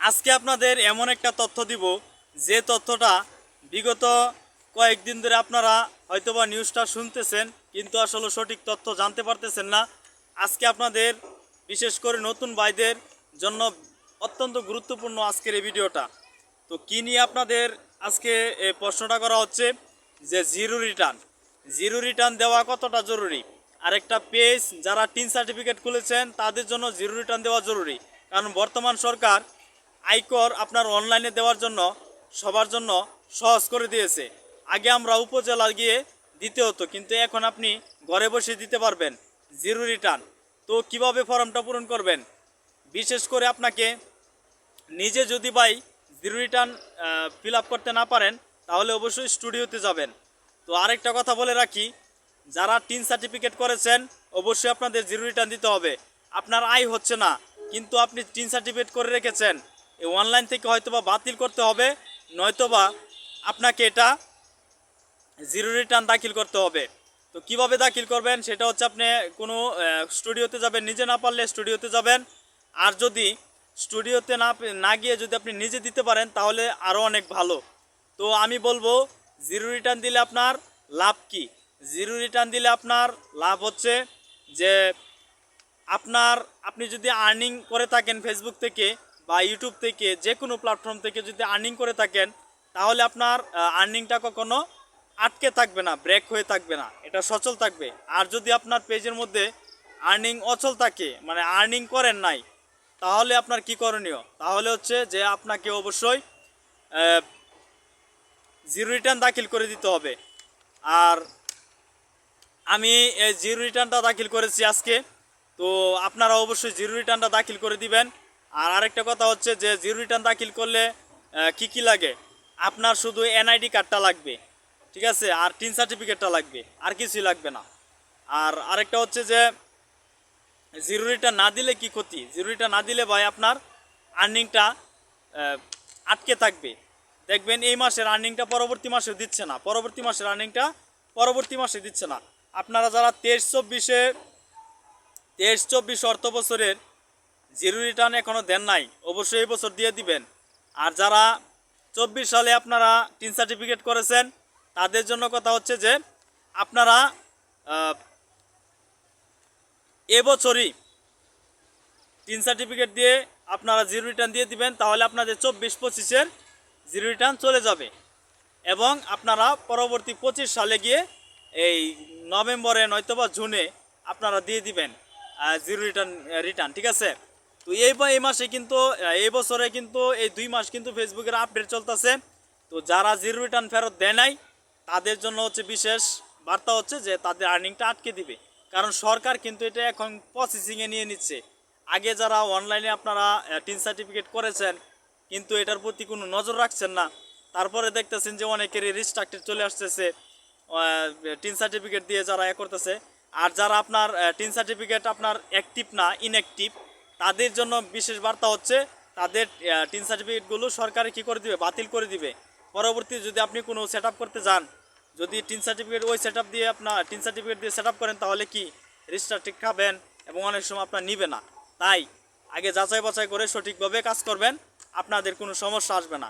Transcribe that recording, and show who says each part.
Speaker 1: আজকে আপনাদের এমন একটা তথ্য দিব, যে তথ্যটা বিগত কয়েকদিন ধরে আপনারা হয়তোবা নিউজটা শুনতেছেন, কিন্তু আসলে সঠিক তথ্য জানতে পারতেছেন না। আজকে আপনাদের, বিশেষ করে নতুন ভাইদের জন্য অত্যন্ত গুরুত্বপূর্ণ আজকের এই ভিডিওটা। তো কী নিয়ে আপনাদের আজকে প্রশ্নটা করা হচ্ছে, যে জিরো রিটার্ন। জিরো রিটার্ন দেওয়া কতটা জরুরি? আরেকটা পেজ যারা টিন সার্টিফিকেট খুলেছেন, তাদের জন্য জিরো রিটার্ন দেওয়া জরুরি। কারণ বর্তমান সরকার আয়কর আপনার অনলাইনে দেওয়ার জন্য, সবার জন্য সহজ করে দিয়েছে। আগে আমরা উপজেলা গিয়ে দিতে হতো, কিন্তু এখন আপনি ঘরে বসে দিতে পারবেন জিরো রিটার্ন তো কীভাবে ফর্মটা পূরণ করবেন? বিশেষ করে আপনাকে নিজে যদি ভাই জিরো রিটার্ন ফিল করতে না পারেন, তাহলে অবশ্যই স্টুডিওতে যাবেন। তো আরেকটা কথা বলে রাখি, যারা টিন সার্টিফিকেট করেছেন, অবশ্যই আপনাদের জিরো রিটার্ন দিতে হবে। আপনার আয় হচ্ছে না, কিন্তু আপনি টিন সার্টিফিকেট করে রেখেছেন এই অনলাইন থেকে হয়তোবা বাতিল করতে হবে, নয়তোবা আপনাকে এটা জিরো রিটার্ন দাখিল করতে হবে। তো কীভাবে দাখিল করবেন সেটা হচ্ছে আপনি কোনো স্টুডিওতে যাবেন, নিজে না পারলে স্টুডিওতে যাবেন। আর যদি স্টুডিওতে না না গিয়ে যদি আপনি নিজে দিতে পারেন, তাহলে আরও অনেক ভালো। তো আমি বলব জিরো রিটার্ন দিলে আপনার লাভ কি? জিরো রিটার্ন দিলে আপনার লাভ হচ্ছে যে, আপনার, আপনি যদি আর্নিং করে থাকেন ফেসবুক থেকে বা ইউটিউব থেকে যে কোনো প্ল্যাটফর্ম থেকে যদি আর্নিং করে থাকেন, তাহলে আপনার আর্নিংটা কখনো আটকে থাকবে না ব্রেক হয়ে থাকবে না, এটা সচল থাকবে। আর যদি আপনার পেজের মধ্যে আর্নিং অচল থাকে মানে আর্নিং করেন নাই, তাহলে আপনার কি করণীয়? তাহলে হচ্ছে যে আপনাকে অবশ্যই জিরো রিটার্ন দাখিল করে দিতে হবে। আর আমি জিরো রিটার্নটা দাখিল করেছি আজকে, তো আপনারা অবশ্যই জিরো রিটার্নটা দাখিল করে দিবেন। আর আরেকটা কথা হচ্ছে যে জিরো রিটার্ন দাখিল করলে কি কি লাগে? আপনার শুধু এনআইডি কার্ডটা লাগবে, ঠিক আছে? আর টিন সার্টিফিকেটটা লাগবে, আর কিছুই লাগবে না। আর আরেকটা হচ্ছে যে জিরো রিটার্ন না দিলে কি ক্ষতি? জিরো রিটার্ন না দিলে ভাই আপনার আর্নিংটা আটকে থাকবে। দেখবেন এই মাসের আর্নিংটা পরবর্তী মাসে দিচ্ছে না। পরবর্তী মাসের আর্নিংটা পরবর্তী মাসে দিচ্ছে না। আপনারা যারা তেইশ চব্বিশে, তেইশ চব্বিশ অর্থ বছরের জিরো রিটার্ন এখনও দেন নাই। অবশ্যই এই বছর দিয়ে দিবেন। আর যারা চব্বিশ সালে আপনারা টিন সার্টিফিকেট করেছেন, তাদের জন্য কথা হচ্ছে যে, আপনারা এবছরই টিন সার্টিফিকেট দিয়ে আপনারা জিরো রিটার্ন দিয়ে দিবেন, তাহলে আপনাদের চব্বিশ পঁচিশের জিরো রিটার্ন চলে যাবে। এবং আপনারা পরবর্তী পঁচিশ সালে গিয়ে এই নভেম্বরে নয়তোবা জুনে আপনারা দিয়ে দিবেন জিরো রিটার্ন রিটার্ন, ঠিক আছে? তো এই এই মাসে কিন্তু এই বছরে কিন্তু, এই দুই মাস কিন্তু ফেসবুকের আপডেট চলতেছে। তো যারা জিরো রিটার্ন ফেরত দেয় নাই, তাদের জন্য হচ্ছে বিশেষ বার্তা হচ্ছে যে তাদের আর্নিংটা আটকে দিবে। কারণ সরকার কিন্তু এটা এখন প্রসেসিংয়ে নিয়ে নিচ্ছে। আগে যারা অনলাইনে আপনারা টিন সার্টিফিকেট করেছেন, কিন্তু এটার প্রতি কোনো নজর রাখছেন না। তারপরে দেখতেছেন যে অনেকেরই রিস্ট্রাক্টেড চলে আসতেছে টিন সার্টিফিকেট দিয়ে যারা এ করতেছে। আর যারা আপনার টিন সার্টিফিকেট আপনার অ্যাক্টিভ না ইনঅ্যাক্টিভ তাদের জন্য বিশেষ বার্তা হচ্ছে, তাদের টিন সার্টিফিকেটগুলো সরকারে কি করে দিবে? বাতিল করে দিবে। পরবর্তী যদি আপনি কোনো সেট করতে যান, যদি টিন সার্টিফিকেট ওই সেট দিয়ে আপনার টিন সার্টিফিকেট দিয়ে সেট করেন, তাহলে কি ঠিক খাবেন এবং অনেক সময় আপনার নিবে না। তাই আগে যাচাই বাছাই করে সঠিকভাবে কাজ করবেন, আপনাদের কোনো সমস্যা আসবে না।